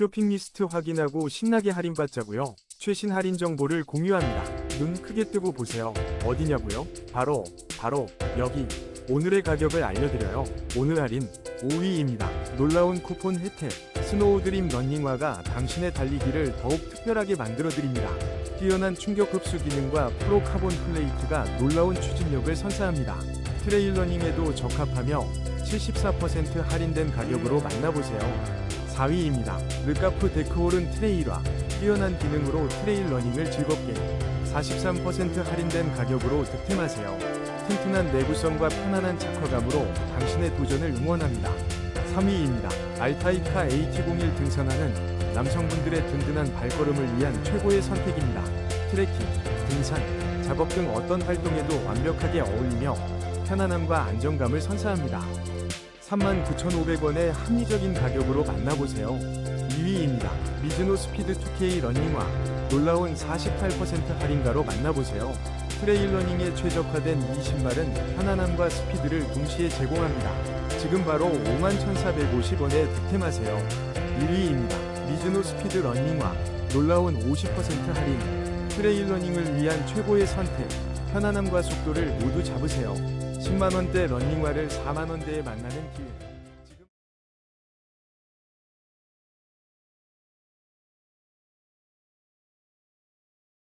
쇼핑 리스트 확인하고 신나게 할인받자고요. 최신 할인 정보를 공유합니다. 눈 크게 뜨고 보세요. 어디냐고요? 바로 바로 여기. 오늘의 가격을 알려드려요. 오늘 할인 5위입니다. 놀라운 쿠폰 혜택. 스노우 드림 런닝화가 당신의 달리기를 더욱 특별하게 만들어드립니다. 뛰어난 충격 흡수 기능과 프로 카본 플레이트가 놀라운 추진력을 선사합니다. 트레일 러닝에도 적합하며 74% 할인된 가격으로 만나보세요. 4위입니다. 르카프 데크홀은 트레일화. 뛰어난 기능으로 트레일 러닝을 즐겁게 43% 할인된 가격으로 득템하세요. 튼튼한 내구성과 편안한 착화감으로 당신의 도전을 응원합니다. 3위입니다. 알타이카 AT01 등산화는 남성분들의 든든한 발걸음을 위한 최고의 선택입니다. 트레킹, 등산, 작업 등 어떤 활동에도 완벽하게 어울리며 편안함과 안정감을 선사합니다. 39,500원의 합리적인 가격으로 만나보세요. 2위입니다. 미즈노 스피드 2K 러닝화 놀라운 48% 할인가로 만나보세요. 트레일 러닝에 최적화된 이 신발은 편안함과 스피드를 동시에 제공합니다. 지금 바로 51,450원에 득템하세요. 1위입니다. 미즈노 스피드 러닝화 놀라운 50% 할인 트레일 러닝을 위한 최고의 선택 편안함과 속도를 모두 잡으세요. 10만 원대 러닝화를 4만 원대에 만나는 기회